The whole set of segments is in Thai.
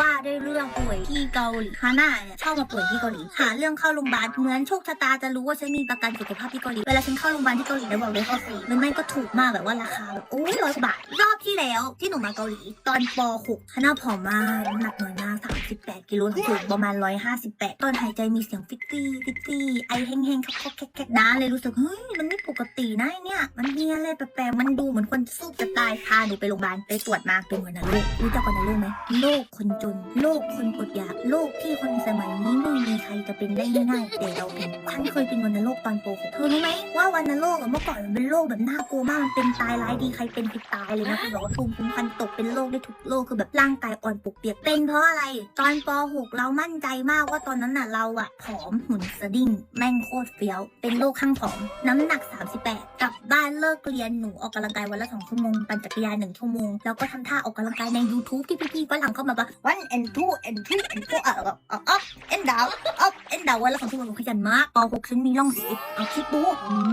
ว่าด้วยเรื่องป่วยที่เกาหลีฮาน่าเนี่ยชอบมาป่วยที่เกาหลีหาเรื่องเข้าโรงพยาบาลเหมือนโชคชะตาจะรู้ว่าฉันมีประกันสุขภาพที่เกาหลีเวลาฉันเข้าโรงพยาบาลที่เกาหลีแล้วบอกเลยเขาฟรีมันไม่ก็ถูกมากแบบว่าราคาแบบโอ้ยร้อยกว่าบาทรอบที่แล้วที่หนูมาเกาหลี ตอนป .6 ฮาน่าผอมมากน้ำหนักน้อยมาก38กิโลสูงประมาณ 158 ตอนหายใจมีเสียงฟิตตี้ฟิตตี้ไอแห้งๆคอกๆแคกๆนะเลยรู้สึกเฮ้ยมัน กตินะเนี่ย มันมีอะไรแปลกๆมันดูเหมือนคนสู้จะตายพาหนูไปโรงพยาบาลไปตรวจมาเป็นวัณโรครู้จักวัณโรคไหมโรคคนจนโรคคนอดอยากโรคที่คนสมัยนี้ไม่ ใครจะเป็นได้ง่ายๆแต่เราเป็นฉันเคยเป็นวัณโรคตอนโปรเธอรู้ไหมว่าวัณโรคอะเมื่อก่อนมันเป็นโรคแบบน่ากลัวมากมันเป็นตายร้ายดีใครเป็นคือตายเลยนะคือแบบว่าภูมิคุ้มกันตกเป็นโรคได้ทุกโรคคือแบบร่างกายอ่อนปวกเปียกเป็นเพราะอะไร ตอนป .6 เรามั่นใจมากว่าตอนนั้นน่ะเราอะผอมหุ่นสะดิ้งแม่งโคตรเฟี้ยว เป็นโรคข้างผอม น้ำหนัก 38 กลับบ้านเลิกเรียนหนูออกกำลังกายวันละสองชั่วโมงปั่นจักรยานหนึ่งชั่วโมงแล้วก็ทำท่าออกกำลังกายใน YouTube ที่พี่ๆฝรั่งเข้ามาบอก one and two and three and four อะแบบ up and down up and down วันละสองชั่วโมงหนูขยันมากป .6 ฉันมีร่องสีเอาคิดดู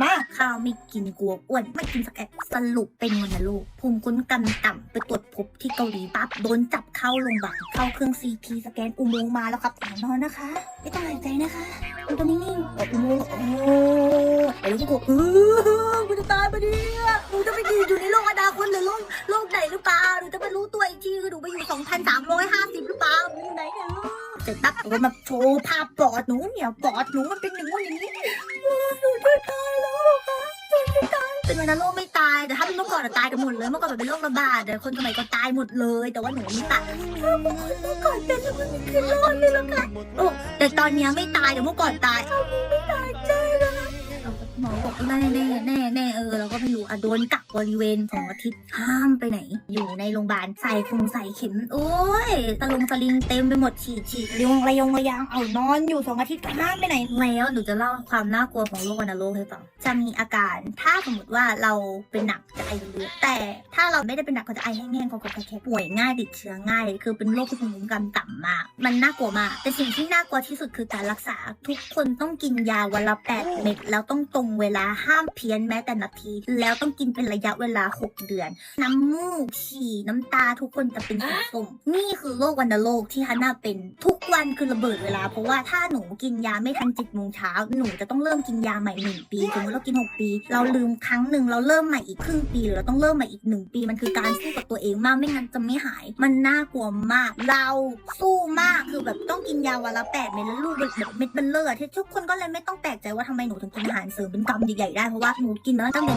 มากข้าวไม่กินกลัวอ้วน ไม่กินสักแอสรุปเป็นวัณโรคภูมิคุ้มกันต่ำไปตรวจพบที่เกาหลีปั๊บโดนจับเข้าโรงพยาบาลเข้าเครื่อง CT สแกนอุโมงค์มาแล้วครับนอนนะคะ ไม่ต้องหายใจนะคะมันตัวนิ่งๆอุโมงค์โอ้ไอ้ลูกกูเออกูจะตายปะเนี่ยหนูจะไปยืนอยู่ในโลกอนาคตหรือโลกโลกไหนหรือเปล่าหนูจะไปรู้ตัวอีกทีคือหนูไปอยู่2,350หรือเปล่าหนูอยู่ไหนเนี่ย เสร็จปั๊บก็มาโชว์ภาพปอดหนูเนี่ยปอดหนูมันเป็นอย่างงู้นอย่างนี้หนูจะตายแล้วค่ะหนูจะตายเป็นวันโรคไม่ตายแต่ถ้าเป็นเมื่อก่อนอะตายกันหมดเลยเมื่อก่อนแบบเป็นโรคระบาดแต่คนสมัยก็ตายหมดเลย แต่ว่าหนูไม่ตายเมื่อก่อนเป็นแล้วมันคือรอดเลยละค่ะโอ้แต่ตอนเนี้ยไม่ตายแต่เมื่อก่อนตายเอาไม่ตายใจเลย หมอบอกแน่แน่แน่แน่เออเราก็ไม่รู้อะโดนกักบริเวณสองอาทิตย์ห้ามไปไหน อยู่ในโรงพยาบาลใส่คงใส่เข็ม โอ้ยตะลงสลิงเต็มไปหมดฉีดฉีดระยงระยงระยางเอานอนอยู่สองอาทิตย์ห้ามไปไหนแล้วหนูจะเล่าความน่ากลัวของโรควัณโรคให้ฟังจะมีอาการถ้าสมมติว่าเราเป็นหนักจะไอเยอะแต่ถ้าเราไม่ได้เป็นหนักก็จะไอแห้งๆคอๆแค่ป่วยง่ายติดเชื้อง่าย คือเป็นโรคที่ภูมิคุ้มกันต่ำมาก มันน่ากลัวมากแต่สิ่งที่น่ากลัวที่สุดคือการรักษาทุกคนต้องกินยาวันละ8เม็ดแล้วต้องตรงเวลาห้ามเพี้ยนแม้แต่นาที แล้วต้องกินเป็นระยะเวลา 6 เดือน น้ำมูกฉี่น้ำตาทุกคนจะเป็นสีส้มนี่คือโรควัณโรคที่ฮันน่าเป็นทุกวันคือระเบิดเวลา เพราะว่าถ้าหนูกินยาไม่ทันจิตโมงเช้าหนูจะต้องเริ่มกินยาใหม่หนึ่งปีสมมติเรากิน 6 ปี เราลืมครั้งหนึ่งเราเริ่มใหม่อีกครึ่งปีหรือเราต้องเริ่มใหม่อีกหนึ่งปี มันคือการสู้กับตัวเองมากไม่งั้นจะไม่หาย มันน่ากลัวมาก เราสู้มากคือแบบต้องกินยาวันละแปดเม็ดแล้วลูกแบบเม็ดเบลเลอร์ที่ทุกคนก็เลยไม่ต้องแปลกใจว่าทำไมหนูถึงกินอาหารเสริมเป็นกำใหญ่ๆได้เพราะว่าหนูกินมาตั้งแต่